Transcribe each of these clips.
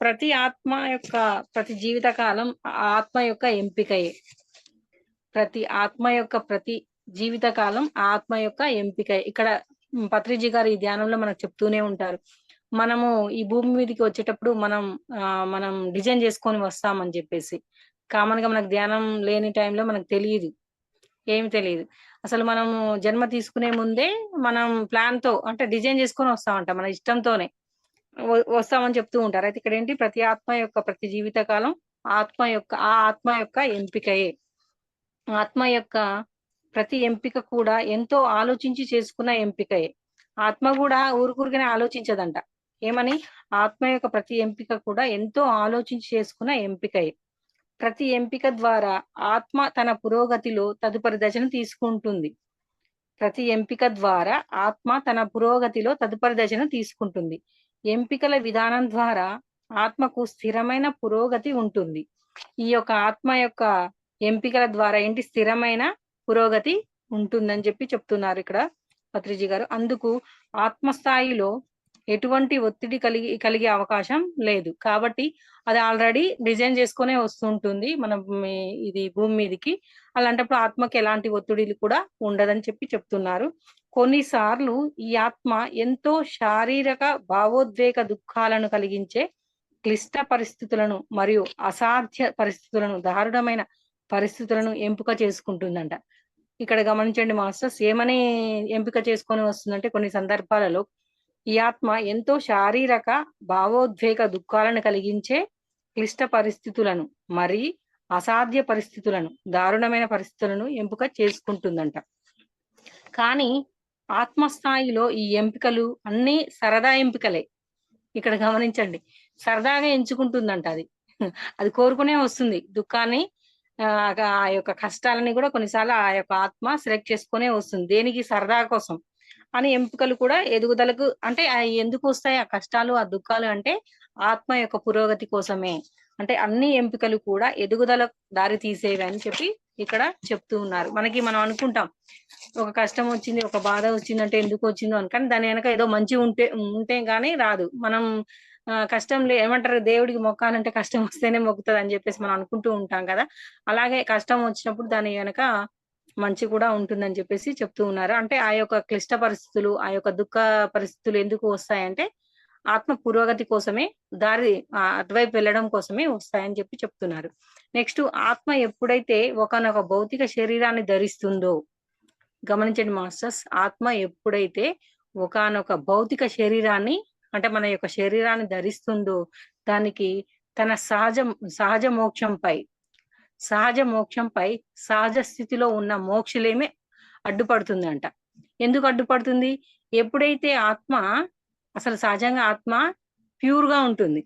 ప్రతి ఆత్మ యొక్క ప్రతి జీవిత కాలం ఆత్మ యొక్క ఎంపికయే. ప్రతి ఆత్మ యొక్క ప్రతి జీవిత కాలం ఆత్మ యొక్క ఎంపిక ఇక్కడ పత్రిజీ గారు ఈ ధ్యానంలో మనకు చెప్తూనే ఉంటారు. మనము ఈ భూమి మీదకి వచ్చేటప్పుడు మనం ఆ, మనం డిజైన్ చేసుకొని వస్తామని చెప్పేసి. కామన్గా మనకు ధ్యానం లేని టైంలో మనకు తెలియదు. ఏమి తెలియదు. అసలు మనము జన్మ తీసుకునే ముందే మనం ప్లాన్తో అంటే డిజైన్ చేసుకొని వస్తామంట మన ఇష్టంతోనే. వస్తామని చెప్తూ ఉంటారు. అయితే ఇక్కడ ఏంటి ప్రతి ఆత్మ యొక్క ప్రతి జీవిత కాలం ఆత్మ యొక్క ఆ ఆత్మ యొక్క ఎంపికయే. ఆత్మ యొక్క ప్రతి ఎంపిక కూడా ఎంతో ఆలోచించి చేసుకున్న ఎంపికయే. ఆత్మ కూడా ఊరుకూరుగానే ఆలోచించదంట. ఏమని? ఆత్మ యొక్క ప్రతి ఎంపిక కూడా ఎంతో ఆలోచించి చేసుకున్న ఎంపికయే. ప్రతి ఎంపిక ద్వారా ఆత్మ తన పురోగతిలో తదుపరి దశను తీసుకుంటుంది. ప్రతి ఎంపిక ద్వారా ఆత్మ తన పురోగతిలో తదుపరి దశను తీసుకుంటుంది. ఎంపికల విధానం ద్వారా ఆత్మకు స్థిరమైన పురోగతి ఉంటుంది. ఈ యొక్క ఆత్మ యొక్క ఎంపికల ద్వారా ఏంటి? స్థిరమైన పురోగతి ఉంటుందని చెప్పి చెప్తున్నారు ఇక్కడ పత్రిజీ గారు. అందుకు ఆత్మస్థాయిలో ఎటువంటి ఒత్తిడి కలిగి కలిగే అవకాశం లేదు. కాబట్టి అది ఆల్రెడీ డిజైన్ చేసుకునే వస్తుంటుంది మన ఇది భూమి మీదకి. అలాంటప్పుడు ఆత్మకి ఎలాంటి ఒత్తిడిలు కూడా ఉండదని చెప్పి చెప్తున్నారు. కొన్నిసార్లు ఈ ఆత్మ ఎంతో శారీరక భావోద్వేగ దుఃఖాలను కలిగించే క్లిష్ట పరిస్థితులను మరియు అసాధ్య పరిస్థితులను దారుణమైన పరిస్థితులను ఎంపిక చేసుకుంటుందంట. ఇక్కడ గమనించండి మాస్టర్స్ ఏమని ఎంపిక చేసుకొని వస్తుందంటే కొన్ని సందర్భాలలో ఈ ఆత్మ ఎంతో శారీరక భావోద్వేగ దుఃఖాలను కలిగించే క్లిష్ట పరిస్థితులను మరి అసాధ్య పరిస్థితులను దారుణమైన పరిస్థితులను ఎంపిక చేసుకుంటుందంట. కానీ ఆత్మస్థాయిలో ఈ ఎంపికలు అన్ని సరదా ఎంపికలే. ఇక్కడ గమనించండి. సరదాగా ఎంచుకుంటుందంట అది. అది కోరుకునే వస్తుంది. దుఃఖాన్ని ఆ యొక్క కష్టాలని కూడా కొన్నిసార్లు ఆ యొక్క ఆత్మ సెలెక్ట్ చేసుకునే వస్తుంది. దేనికి? సరదా కోసం. అని ఎంపికలు కూడా ఎదుగుదలకు అంటే ఎందుకు వస్తాయి? ఆ కష్టాలు ఆ దుఃఖాలు అంటే ఆత్మ యొక్క పురోగతి కోసమే. అంటే అన్ని ఎంపికలు కూడా ఎదుగుదల దారి తీసేవి అని చెప్పి ఇక్కడ చెప్తూ ఉన్నారు. మనకి మనం అనుకుంటాం ఒక కష్టం వచ్చింది ఒక బాధ వచ్చిందంటే ఎందుకు వచ్చిందో అని. కానీ దాని వెనక ఏదో మంచి ఉంటే ఉంటే గానీ రాదు. మనం కష్టం లే ఏమంటారు? దేవుడికి మొక్కాలంటే కష్టం వస్తేనే మొక్కుతుంది అని చెప్పేసి మనం అనుకుంటూ ఉంటాం కదా. అలాగే కష్టం వచ్చినప్పుడు దాని వెనక మంచి కూడా ఉంటుందని చెప్పేసి చెప్తూ ఉన్నారు. అంటే ఆ యొక్క క్లిష్ట పరిస్థితులు ఆ యొక్క దుఃఖ పరిస్థితులు ఎందుకు వస్తాయంటే ఆత్మ పురోగతి కోసమే దారి అటువైపు వెళ్ళడం కోసమే వస్తాయని చెప్పి చెప్తున్నారు. నెక్స్ట్ ఆత్మ ఎప్పుడైతే ఒకనొక భౌతిక శరీరాన్ని ధరిస్తుందో గమనించండి మాస్టర్స్ ఆత్మ ఎప్పుడైతే ఒకానొక భౌతిక శరీరాన్ని అంటే మన యొక్క శరీరాన్ని ధరిస్తుందో దానికి తన సహజ సహజ మోక్షంపై సహజ మోక్షంపై సహజ స్థితిలో ఉన్న మోక్షలేమే అడ్డుపడుతుందంట. ఎందుకు అడ్డుపడుతుంది? ఎప్పుడైతే ఆత్మ అసలు సహజంగా ఆత్మ ప్యూర్గా ఉంటుంది.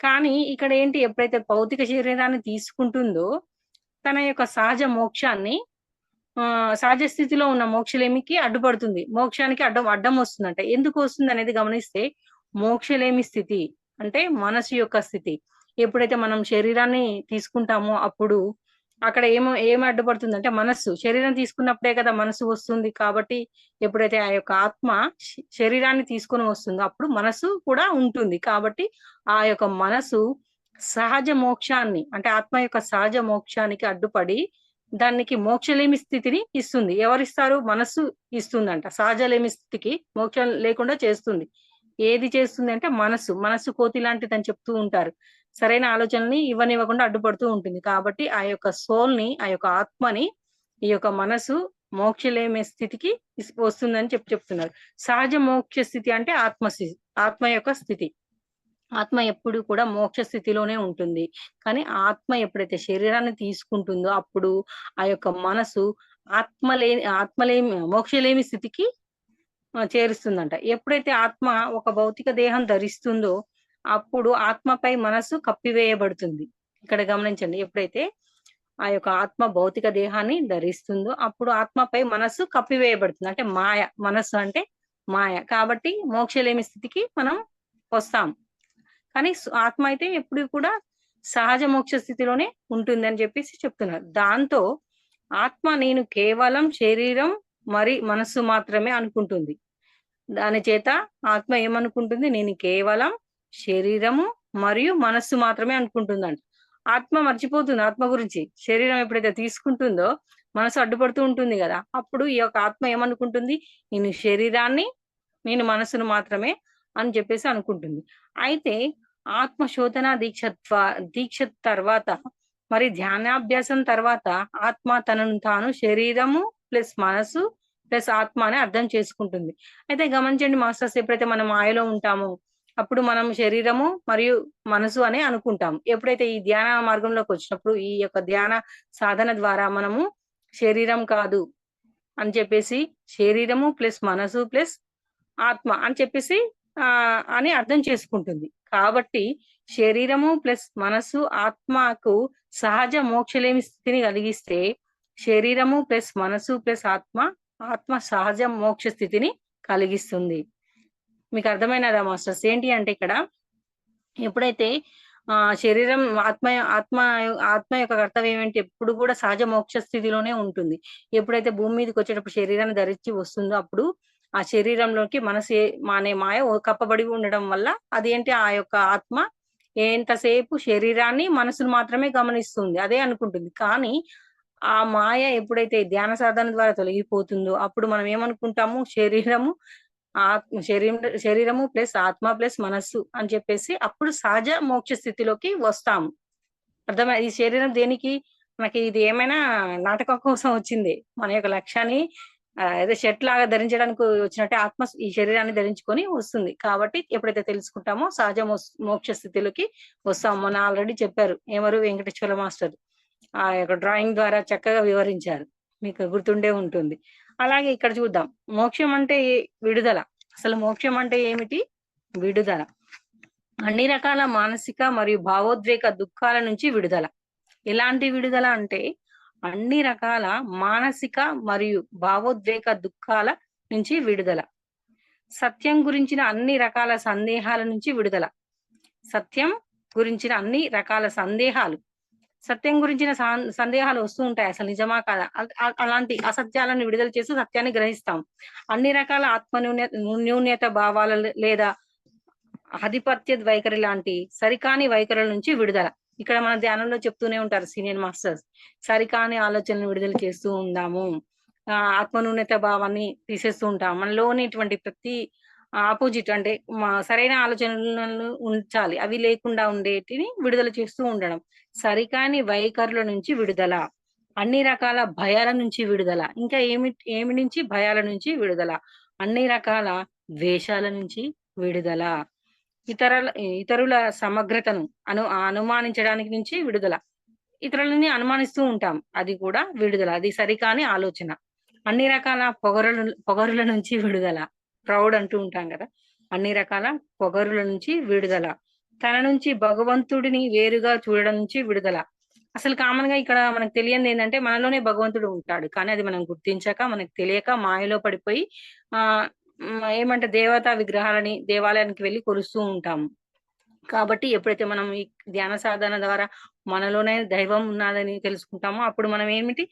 కానీ ఇక్కడ ఏంటి ఎప్పుడైతే భౌతిక శరీరాన్ని తీసుకుంటుందో తన యొక్క సహజ మోక్షాన్ని ఆ సహజ స్థితిలో ఉన్న మోక్షలేమికి అడ్డుపడుతుంది. మోక్షానికి అడ్డం అడ్డం వస్తుందంట. ఎందుకు వస్తుంది అనేది గమనిస్తే మోక్షలేమి స్థితి అంటే మనసు యొక్క స్థితి. ఎప్పుడైతే మనం శరీరాన్ని తీసుకుంటామో అప్పుడు అక్కడ ఏమో ఏం అడ్డుపడుతుంది అంటే మనస్సు. శరీరం తీసుకున్నప్పుడే కదా మనసు వస్తుంది కాబట్టి ఎప్పుడైతే ఆ యొక్క ఆత్మ శ- శరీరాన్ని తీసుకొని వస్తుందో అప్పుడు మనసు కూడా ఉంటుంది. కాబట్టి ఆ యొక్క మనసు సహజ మోక్షాన్ని అంటే ఆత్మ యొక్క సహజ మోక్షానికి అడ్డుపడి దానికి మోక్షలేమి స్థితిని ఇస్తుంది. ఎవరిస్తారు? మనస్సు ఇస్తుందంట. సహజలేమి స్థితికి మోక్షం లేకుండా చేస్తుంది. ఏది చేస్తుంది అంటే మనస్సు. మనస్సు కోతి లాంటిదని చెప్తూ ఉంటారు. సరైన ఆలోచనని ఇవ్వనివ్వకుండా అడ్డుపడుతూ ఉంటుంది. కాబట్టి ఆ యొక్క సోల్ని ఆ యొక్క ఆత్మని ఈ యొక్క మనసు మోక్షలేమి స్థితికి వస్తుందని చెప్పి చెప్తున్నారు. సహజ మోక్ష స్థితి అంటే ఆత్మ స్థితి ఆత్మ యొక్క స్థితి. ఆత్మ ఎప్పుడు కూడా మోక్ష స్థితిలోనే ఉంటుంది. కానీ ఆత్మ ఎప్పుడైతే శరీరాన్ని తీసుకుంటుందో అప్పుడు ఆ యొక్క మనసు ఆత్మలేని ఆత్మలేమి మోక్షలేమి స్థితికి చేరుస్తుందంట. ఎప్పుడైతే ఆత్మ ఒక భౌతిక దేహం ధరిస్తుందో అప్పుడు ఆత్మపై మనసు కప్పివేయబడుతుంది. ఇక్కడ గమనించండి ఎప్పుడైతే ఆ యొక్క ఆత్మ భౌతిక దేహాన్ని ధరిస్తుందో అప్పుడు ఆత్మపై మనస్సు కప్పివేయబడుతుంది. అంటే మాయ మనస్సు అంటే మాయ. కాబట్టి మోక్షలేమి స్థితికి మనం వస్తాం. కానీ ఆత్మ అయితే ఎప్పుడు కూడా సహజ మోక్ష స్థితిలోనే ఉంటుంది అని చెప్పేసి చెప్తున్నారు. దాంతో ఆత్మ నేను కేవలం శరీరం మరి మనస్సు మాత్రమే అనుకుంటుంది. దాని చేత ఆత్మ ఏమనుకుంటుంది? నేను కేవలం శరీరము మరియు మనస్సు మాత్రమే అనుకుంటుందంట. ఆత్మ మర్చిపోతుంది. ఆత్మ గురించి శరీరం ఎప్పుడైతే తీసుకుంటుందో మనసు అడ్డుపడుతూ ఉంటుంది కదా అప్పుడు ఈ యొక్క ఆత్మ ఏమనుకుంటుంది? నేను శరీరాన్ని నేను మనసును మాత్రమే అని చెప్పేసి అనుకుంటుంది. అయితే ఆత్మ శోధన దీక్ష దీక్ష తర్వాత మరి ధ్యానాభ్యాసం తర్వాత ఆత్మ తనను తాను శరీరము ప్లస్ మనసు ప్లస్ ఆత్మ అని అర్థం చేసుకుంటుంది. అయితే గమనించండి మాస్టర్స్ ఎప్పుడైతే మనం మాయలో ఉంటామో అప్పుడు మనం శరీరము మరియు మనసు అని అనుకుంటాం. ఎప్పుడైతే ఈ ధ్యాన మార్గంలోకి వచ్చినప్పుడు ఈ యొక్క ధ్యాన సాధన ద్వారా మనము శరీరం కాదు అని చెప్పేసి శరీరము ప్లస్ మనసు ప్లస్ ఆత్మ అని చెప్పేసి ఆ అని అర్థం చేసుకుంటుంది. కాబట్టి శరీరము ప్లస్ మనసు ఆత్మకు సహజ మోక్షలేమి స్థితిని కలిగిస్తే శరీరము ప్లస్ మనసు ప్లస్ ఆత్మ ఆత్మ సహజ మోక్ష స్థితిని కలిగిస్తుంది. మీకు అర్థమైనదా మాస్టర్స్? ఏంటి అంటే ఇక్కడ ఎప్పుడైతే ఆ శరీరం ఆత్మ ఆత్మ ఆత్మ యొక్క కర్తవ్యం ఏంటి ఎప్పుడు కూడా సహజ మోక్ష స్థితిలోనే ఉంటుంది. ఎప్పుడైతే భూమి మీదకి వచ్చేటప్పుడు శరీరాన్ని ధరించి వస్తుందో అప్పుడు ఆ శరీరంలోకి మనసు ఏ- అనే మాయ కప్పబడి ఉండడం వల్ల అదేంటి? ఆ యొక్క ఆత్మ ఎంతసేపు శరీరాన్ని మనసును మాత్రమే గమనిస్తుంది. అదే అనుకుంటుంది. కానీ ఆ మాయ ఎప్పుడైతే ధ్యాన సాధన ద్వారా తొలగిపోతుందో అప్పుడు మనం ఏమనుకుంటాము? శరీరము ఆత్మ శరీరం శరీరము ప్లస్ ఆత్మ ప్లస్ మనస్సు అని చెప్పేసి అప్పుడు సహజ మోక్ష స్థితిలోకి వస్తాము. అర్థమై ఈ శరీరం దేనికి? మనకి ఇది ఏమైనా నాటకం కోసం వచ్చింది. మన యొక్క లక్ష్యాన్ని ఏదో షర్ట్ లాగా ధరించడానికి వచ్చినట్టే ఆత్మ ఈ శరీరాన్ని ధరించుకొని వస్తుంది. కాబట్టి ఎప్పుడైతే తెలుసుకుంటామో సహజ మోక్ష స్థితిలోకి వస్తాం మొన్న ఆల్రెడీ చెప్పారు. ఏమరు? వెంకటేశ్వర మాస్టర్. ఆ యొక్క డ్రాయింగ్ ద్వారా చక్కగా వివరించారు. మీకు గుర్తుండే ఉంటుంది. అలాగే ఇక్కడ చూద్దాం. మోక్షం అంటే విడుదల. అసలు మోక్షం అంటే ఏమిటి? విడుదల. అన్ని రకాల మానసిక మరియు భావోద్వేగ దుఃఖాల నుంచి విడుదల. ఎలాంటి విడుదల అంటే అన్ని రకాల మానసిక మరియు భావోద్వేగ దుఃఖాల నుంచి విడుదల. సత్యం గురించిన అన్ని రకాల సందేహాల నుంచి విడుదల. సత్యం గురించిన అన్ని రకాల సందేహాలు. సత్యం గురించిన సందేహాలు వస్తూ ఉంటాయి అసలు నిజమా కాదా? అలాంటి అసత్యాలను విడుదల చేసి సత్యాన్ని గ్రహిస్తాం. అన్ని రకాల ఆత్మ న్యూన్యత భావాల లేదా ఆధిపత్య వైఖరి లాంటి సరికాని వైఖరుల నుంచి విడుదల. ఇక్కడ మన ధ్యానంలో చెప్తూనే ఉంటారు సీనియర్ మాస్టర్స్ సరికాని ఆలోచనలు విడుదల చేస్తూ ఉందాము. ఆత్మ న్యూన్యత భావాన్ని తీసేస్తూ ఉంటాం. మనలోనిటువంటి ప్రతి ఆపోజిట్ అంటే మా సరైన ఆలోచనలను ఉంచాలి. అవి లేకుండా ఉండేటిని విడుదల చేస్తూ ఉండడం. సరికాని వైఖరుల నుంచి విడుదల. అన్ని రకాల భయాల నుంచి విడుదల. ఇంకా ఏమి ఏమి నుంచి? భయాల నుంచి విడుదల. అన్ని రకాల ద్వేషాల నుంచి విడుదల. ఇతరుల ఇతరుల సమగ్రతను అను అనుమానించడానికి నుంచి విడుదల. ఇతరులని అనుమానిస్తూ ఉంటాం. అది కూడా విడుదల. అది సరికాని ఆలోచన. అన్ని రకాల పొగరుల పొగరుల నుంచి విడుదల. ప్రౌడ్ అంటూ ఉంటాం కదా. అన్ని రకాల పొగరుల నుంచి విడుదల. తన నుంచి భగవంతుడిని వేరుగా చూడడం నుంచి విడుదల. అసలు కామన్గా ఇక్కడ మనకు తెలియంది ఏంటంటే మనలోనే భగవంతుడు ఉంటాడు. కానీ అది మనం గుర్తించాక మనకు తెలియక మాయలో పడిపోయి ఆ ఏమంటే దేవతా విగ్రహాలని దేవాలయానికి వెళ్ళి కొలుస్తూ ఉంటాము. కాబట్టి ఎప్పుడైతే మనం ఈ ధ్యాన సాధన ద్వారా మనలోనే దైవం ఉన్నదని తెలుసుకుంటామో అప్పుడు మనం ఏమిటి?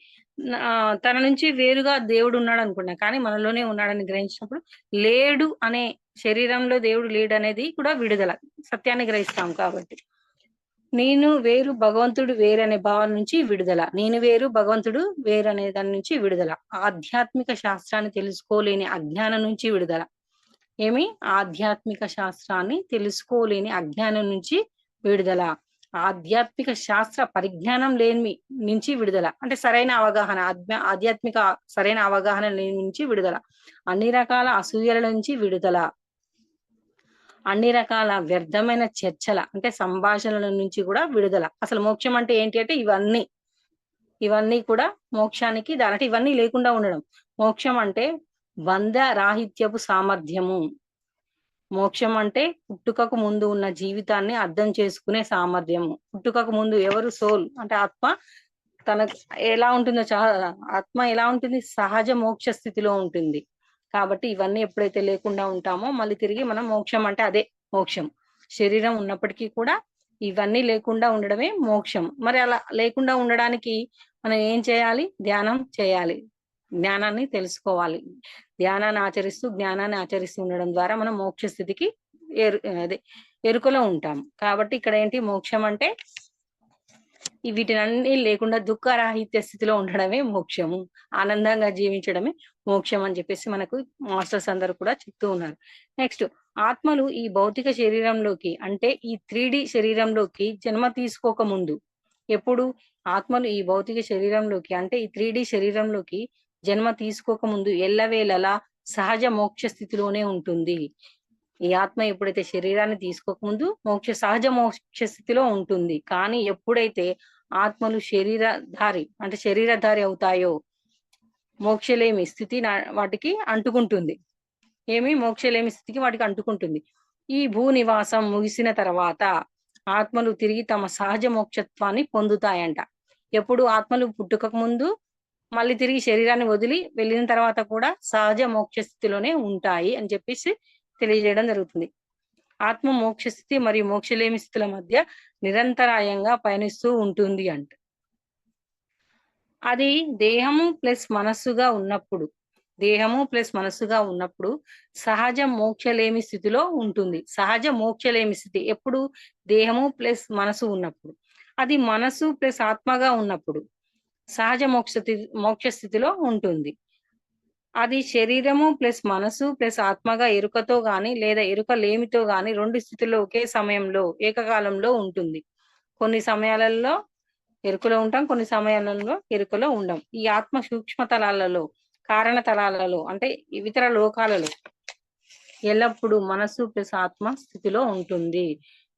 తన నుంచి వేరుగా దేవుడు ఉన్నాడు అనుకున్నాం కానీ మనలోనే ఉన్నాడని గ్రహించినప్పుడు లేడు అనే శరీరంలో దేవుడు లేడు అనేది కూడా విడుదల. సత్యాన్ని గ్రహిస్తాం కాబట్టి. నేను వేరు భగవంతుడు వేరు అనే భావన నుంచి విడుదల. నేను వేరు భగవంతుడు వేరు అనే దాని నుంచి విడుదల. ఆధ్యాత్మిక శాస్త్రాన్ని తెలుసుకోలేని అజ్ఞానం నుంచి విడుదల. ఏమి? ఆధ్యాత్మిక శాస్త్రాన్ని తెలుసుకోలేని అజ్ఞానం నుంచి విడుదల. ఆధ్యాత్మిక శాస్త్ర పరిజ్ఞానం లేని నుంచి విడుదల. అంటే సరైన అవగాహన ఆధ్యాత్మిక సరైన అవగాహన లేని నుంచి విడుదల. అన్ని రకాల అసూయల నుంచి విడుదల. అన్ని రకాల వ్యర్థమైన చర్చల అంటే సంభాషణల నుంచి కూడా విడుదల. అసలు మోక్షం అంటే ఏంటి అంటే ఇవన్నీ. ఇవన్నీ కూడా మోక్షానికి దాని ఇవన్నీ లేకుండా ఉండడం. మోక్షం అంటే వంద రాహిత్యపు సామర్థ్యము. మోక్షం అంటే పుట్టుకకు ముందు ఉన్న జీవితాన్ని అర్థం చేసుకునే సామర్థ్యము. పుట్టుకకు ముందు ఎవరు? సోల్ అంటే ఆత్మ. తన ఎలా ఉంటుందో చా- ఆత్మ ఎలా ఉంటుంది? సహజ మోక్ష స్థితిలో ఉంటుంది. కాబట్టి ఇవన్నీ ఎప్పుడైతే లేకుండా ఉంటామో మళ్ళీ తిరిగి మనం మోక్షం అంటే అదే మోక్షం. శరీరం ఉన్నప్పటికీ కూడా ఇవన్నీ లేకుండా ఉండడమే మోక్షం. మరి అలా లేకుండా ఉండడానికి మనం ఏం చేయాలి? ధ్యానం చేయాలి. జ్ఞానాన్ని తెలుసుకోవాలి. ధ్యానాన్ని ఆచరిస్తూ జ్ఞానాన్ని ఆచరిస్తూ ఉండడం ద్వారా మనం మోక్ష స్థితికి ఎరు అదే ఎరుకలో ఉంటాం. కాబట్టి ఇక్కడ ఏంటి మోక్షం అంటే వీటినన్నీ లేకుండా దుఃఖరాహిత్య స్థితిలో ఉండడమే మోక్షము. ఆనందంగా జీవించడమే మోక్షం అని చెప్పేసి మనకు మాస్టర్స్ అందరూ కూడా చెప్తూ ఉన్నారు. నెక్స్ట్ ఆత్మలు ఈ భౌతిక శరీరంలోకి అంటే ఈ త్రీ శరీరంలోకి జన్మ తీసుకోక ముందు ఎప్పుడు? ఆత్మలు ఈ భౌతిక శరీరంలోకి అంటే ఈ త్రీ శరీరంలోకి జన్మ తీసుకోక ముందు ఎల్లవేళలా సహజ మోక్ష స్థితిలోనే ఉంటుంది. ఈ ఆత్మ ఎప్పుడైతే శరీరాన్ని తీసుకోకముందు మోక్ష సహజ మోక్ష స్థితిలో ఉంటుంది. కానీ ఎప్పుడైతే ఆత్మలు శరీరధారి అంటే శరీరధారి అవుతాయో మోక్షలేమి స్థితి వాటికి అంటుకుంటుంది. ఏమి? మోక్షలేమి స్థితికి వాటికి అంటుకుంటుంది. ఈ భూ నివాసం ముగిసిన తర్వాత ఆత్మలు తిరిగి తమ సహజ మోక్షత్వాన్ని పొందుతాయంట. ఎప్పుడు ఆత్మలు పుట్టుకకు ముందు మళ్ళీ తిరిగి శరీరాన్ని వదిలి వెళ్ళిన తర్వాత కూడా సహజ మోక్ష స్థితిలోనే ఉంటాయి అని చెప్పేసి తెలియజేయడం జరుగుతుంది. ఆత్మ మోక్ష స్థితి మరియు మోక్షలేమి స్థితుల మధ్య నిరంతరాయంగా పయనిస్తూ ఉంటుంది అంట. అది దేహము ప్లస్ మనస్సుగా ఉన్నప్పుడు దేహము ప్లస్ మనస్సుగా ఉన్నప్పుడు సహజ మోక్షలేమి స్థితిలో ఉంటుంది. సహజ మోక్షలేమి స్థితి ఎప్పుడు? దేహము ప్లస్ మనసు ఉన్నప్పుడు. అది మనసు ప్లస్ ఆత్మగా ఉన్నప్పుడు. సహజ మోక్ష మోక్ష స్థితిలో ఉంటుంది. అది శరీరము ప్లస్ మనసు ప్లస్ ఆత్మగా ఎరుకతో గాని లేదా ఎరుక లేమితో గాని రెండు స్థితిలో ఒకే సమయంలో ఏకకాలంలో ఉంటుంది. కొన్ని సమయాలలో ఎరుకలో ఉంటాం కొన్ని సమయాలలో ఎరుకలో ఉండం. ఈ ఆత్మ సూక్ష్మ తలాలలో కారణ తలాలలో అంటే ఇతర లోకాలలో ఎల్లప్పుడూ మనసు ప్లస్ ఆత్మ స్థితిలో ఉంటుంది.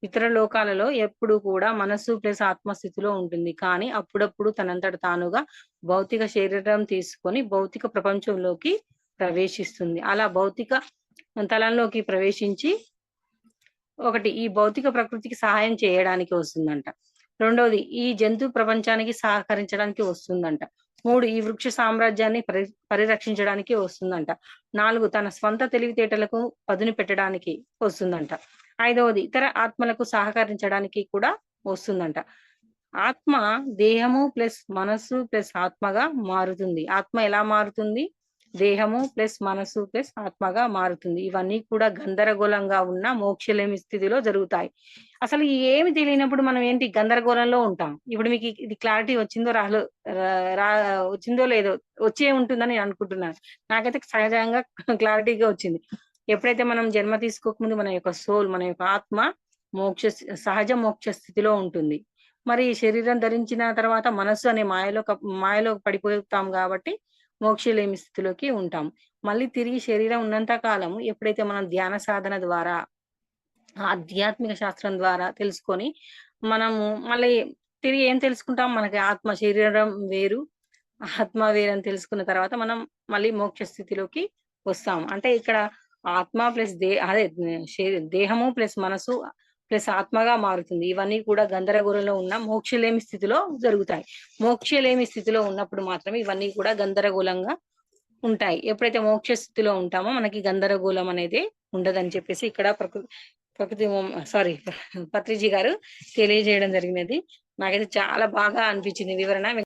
ఇతర లోకాలలో ఎప్పుడు కూడా మనస్సు ప్లస్ ఆత్మస్థితిలో ఉంటుంది. కానీ అప్పుడప్పుడు తనంతట తానుగా భౌతిక శరీరం తీసుకొని భౌతిక ప్రపంచంలోకి ప్రవేశిస్తుంది. అలా భౌతిక తలంలోకి ప్రవేశించి ఒకటి ఈ భౌతిక ప్రకృతికి సహాయం చేయడానికి వస్తుందంట. రెండవది ఈ జంతు ప్రపంచానికి సహకరించడానికి వస్తుందంట. మూడు ఈ వృక్ష సామ్రాజ్యాన్ని పరి పరిరక్షించడానికి వస్తుందంట. నాలుగు తన స్వంత తెలివితేటలకు పదును పెట్టడానికి వస్తుందంట. ఐదవది ఇతర ఆత్మలకు సహకరించడానికి కూడా వస్తుందంట. ఆత్మ దేహము ప్లస్ మనస్సు ప్లస్ ఆత్మగా మారుతుంది. ఆత్మ ఎలా మారుతుంది? దేహము ప్లస్ మనసు ప్లస్ ఆత్మగా మారుతుంది. ఇవన్నీ కూడా గందరగోళంగా ఉన్న మోక్షలేమి స్థితిలో జరుగుతాయి. అసలు ఏమి తెలియనప్పుడు మనం ఏంటి గందరగోళంలో ఉంటాం? ఇప్పుడు మీకు ఇది క్లారిటీ వచ్చిందో రాలో రా- రా వచ్చిందో లేదో వచ్చే ఉంటుందని నేను అనుకుంటున్నాను. నాకైతే సహజంగా క్లారిటీగా వచ్చింది. ఎప్పుడైతే మనం జన్మ తీసుకోకముందు మన యొక్క సోల్ మన యొక్క ఆత్మ మోక్ష సహజ మోక్ష స్థితిలో ఉంటుంది. మరి ఈ శరీరం ధరించిన తర్వాత మనస్సు అనే మాయలో మాయలో పడిపోతాం కాబట్టి మోక్షలేమి స్థితిలోకి ఉంటాం. మళ్ళీ తిరిగి శరీరం ఉన్నంత కాలం ఎప్పుడైతే మనం ధ్యాన సాధన ద్వారా ఆధ్యాత్మిక శాస్త్రం ద్వారా తెలుసుకొని మనము మళ్ళీ తిరిగి ఏం తెలుసుకుంటాం? మనకి ఆత్మ శరీరం వేరు ఆత్మ వేరు అని తెలుసుకున్న తర్వాత మనం మళ్ళీ మోక్ష స్థితిలోకి వస్తాం. అంటే ఇక్కడ ఆత్మ ప్లస్ దే అదే శరీ- దేహము ప్లస్ మనసు ప్లస్ ఆత్మగా మారుతుంది. ఇవన్నీ కూడా గందరగోళంలో ఉన్న మోక్షలేమి స్థితిలో జరుగుతాయి. మోక్షలేమి స్థితిలో ఉన్నప్పుడు మాత్రమే ఇవన్నీ కూడా గందరగోళంగా ఉంటాయి. ఎప్పుడైతే మోక్ష స్థితిలో ఉంటామో మనకి గందరగోళం అనేది ఉండదని చెప్పేసి ఇక్కడ ప్రకృతి ప్రకృతి సారీ పత్రిజీ గారు తెలియజేయడం జరిగినది. నాకైతే చాలా బాగా అనిపించింది వివరణ.